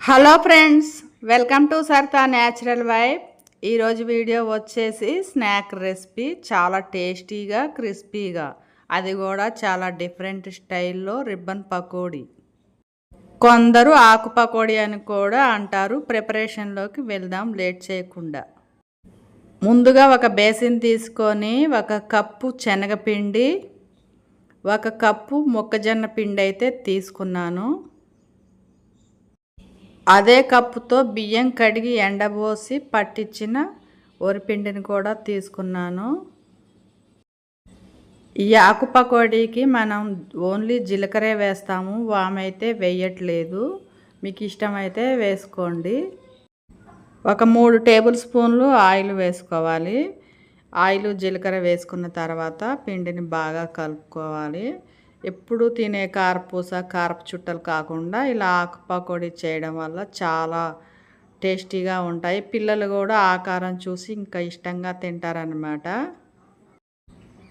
Hello friends welcome to సర్తా natural vibe. ఈరోజు video వచ్చేసి స్నాక్ రెసిపీ చాలా టేస్టీగా క్రిస్పీగా. అది కూడా చాలా డిఫరెంట్ స్టైల్లో రిబ్బన్ పకోడీ. కొందరు ఆకు పకోడీ అని కూడా అంటారు. ప్రిపరేషన్లోకి వెళ్దాం లేట్ చేయకుండా. ముందుగా ఒక బేసిన్ తీసుకొని ఒక కప్పు శనగపిండి ఒక కప్పు మొక్కజొన్న పిండి అయితే తీసుకున్నాను. అదే కప్పుతో బియ్యం కడిగి ఎండబోసి పట్టించిన వరిపిండిని కూడా తీసుకున్నాను. ఈ ఆకు పకోడీకి మనం ఓన్లీ జీలకర్ర వేస్తాము. వామైతే వేయట్లేదు. మీకు ఇష్టమైతే వేసుకోండి. ఒక మూడు టేబుల్ స్పూన్లు ఆయిల్ వేసుకోవాలి. ఆయిల్ జీలకర్ర వేసుకున్న తర్వాత పిండిని బాగా కలుపుకోవాలి. ఎప్పుడు తినే కారపూస కారపు చుట్టలు కాకుండా ఇలా ఆకు పకోడీ చేయడం వల్ల చాలా టేస్టీగా ఉంటాయి. పిల్లలు కూడా ఆకారం చూసి ఇంకా ఇష్టంగా తింటారనమాట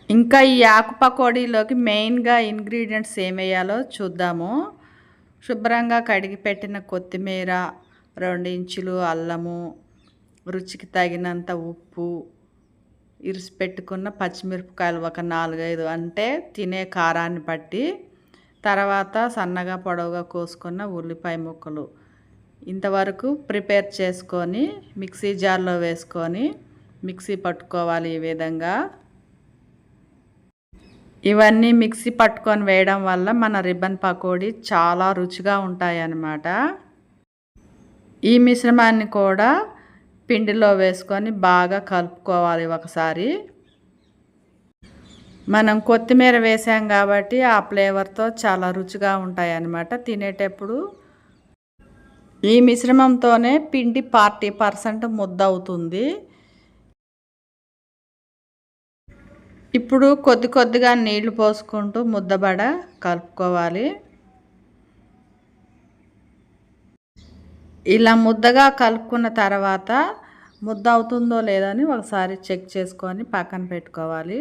ఇంకా ఈ ఆకు పకోడీలోకి మెయిన్గా ఇంగ్రీడియంట్స్ ఏమేయాలో చూద్దాము. శుభ్రంగా కడిగి పెట్టిన కొత్తిమీర రెండు ఇంచులు అల్లము రుచికి తగినంత ఉప్పు ఇరిసి పెట్టుకున్న పచ్చిమిరపకాయలు ఒక నాలుగైదు అంటే తినే కారాన్ని బట్టి తర్వాత సన్నగా పొడవుగా కోసుకున్న ఉల్లిపాయ ముక్కలు ఇంతవరకు ప్రిపేర్ చేసుకొని మిక్సీ జార్లో వేసుకొని మిక్సీ పట్టుకోవాలి ఈ విధంగా. ఇవన్నీ మిక్సీ పట్టుకొని వేయడం వల్ల మన రిబ్బన్ పకోడీ చాలా రుచిగా ఉంటాయి అన్నమాట ఈ మిశ్రమాన్ని కూడా పిండిలో వేసుకొని బాగా కలుపుకోవాలి ఒకసారి. మనం కొత్తిమీర వేసాం కాబట్టి ఆ ఫ్లేవర్తో చాలా రుచిగా ఉంటాయి అన్నమాట తినేటప్పుడు. ఈ మిశ్రమంతోనే పిండి ఫార్టీ పర్సెంట్ ముద్ద అవుతుంది. ఇప్పుడు కొద్ది కొద్దిగా నీళ్ళు పోసుకుంటూ ముద్దబడ కలుపుకోవాలి. ఇలా ముద్దగా కలుపుకున్న తర్వాత ముద్ద అవుతుందో లేదో అని ఒకసారి చెక్ చేసుకొని పక్కన పెట్టుకోవాలి.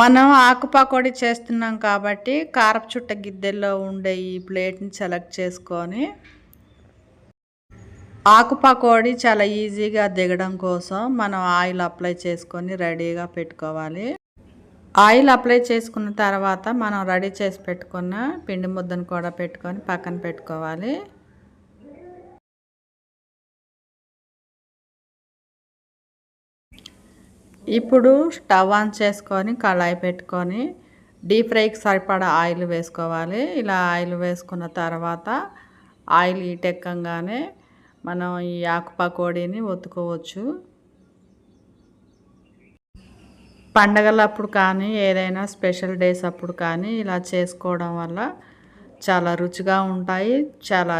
మనం ఆకు పకోడీ చేస్తున్నాం కాబట్టి కారపు చుట్ట గిద్దెల్లో ఉండే ఈ ప్లేట్ని సెలెక్ట్ చేసుకొని ఆకు పకోడీ చాలా ఈజీగా దిగడం కోసం మనం ఆయిల్ అప్లై చేసుకొని రెడీగా పెట్టుకోవాలి. ఆయిల్ అప్లై చేసుకున్న తర్వాత మనం రెడీ చేసి పెట్టుకున్న పిండి ముద్దను కూడా పెట్టుకొని పక్కన పెట్టుకోవాలి. ఇప్పుడు స్టవ్ ఆన్ చేసుకొని కళాయి పెట్టుకొని డీప్ ఫ్రైకి సరిపడా ఆయిల్ వేసుకోవాలి. ఇలా ఆయిల్ వేసుకున్న తర్వాత ఆయిల్ ఈటెక్కంగానే మనం ఈ ఆకు పకోడీని ఒత్తుకోవచ్చు. పండగలప్పుడు కానీ ఏదైనా స్పెషల్ డేస్ అప్పుడు కానీ ఇలా చేసుకోవడం వల్ల చాలా రుచిగా ఉంటాయి చాలా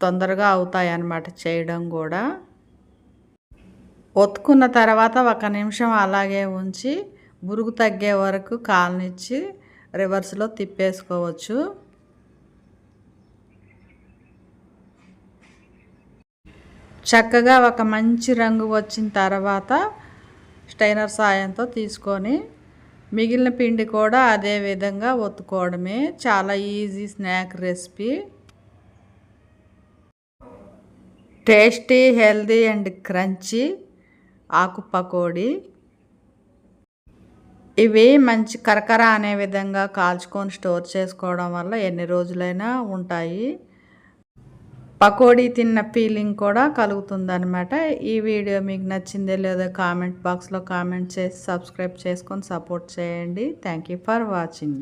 తొందరగా అవుతాయి అన్నమాట చేయడం కూడా. ఒత్తుకున్న తర్వాత ఒక నిమిషం అలాగే ఉంచి బురుగు తగ్గే వరకు కాలనిచ్చి రివర్స్లో తిప్పేసుకోవచ్చు. చక్కగా ఒక మంచి రంగు వచ్చిన తర్వాత స్టైనర్ సాయంతో తీసుకొని మిగిలిన పిండి కూడా అదే విధంగా ఒత్తుకోవడమే చాలా easy snack recipe tasty healthy and crunchy ఆకు పకోడీ. ఇవి మంచి కరకర అనే విధంగా కాల్చుకొని స్టోర్ చేసుకోవడం వల్ల ఎన్ని రోజులైనా ఉంటాయి. పకోడీ తిన్న ఫీలింగ్ కూడా కలుగుతుందనమాట ఈ వీడియో మీకు నచ్చిందే లేదో కామెంట్ బాక్స్లో కామెంట్ చేసి సబ్స్క్రైబ్ చేసుకొని సపోర్ట్ చేయండి. Thank you for watching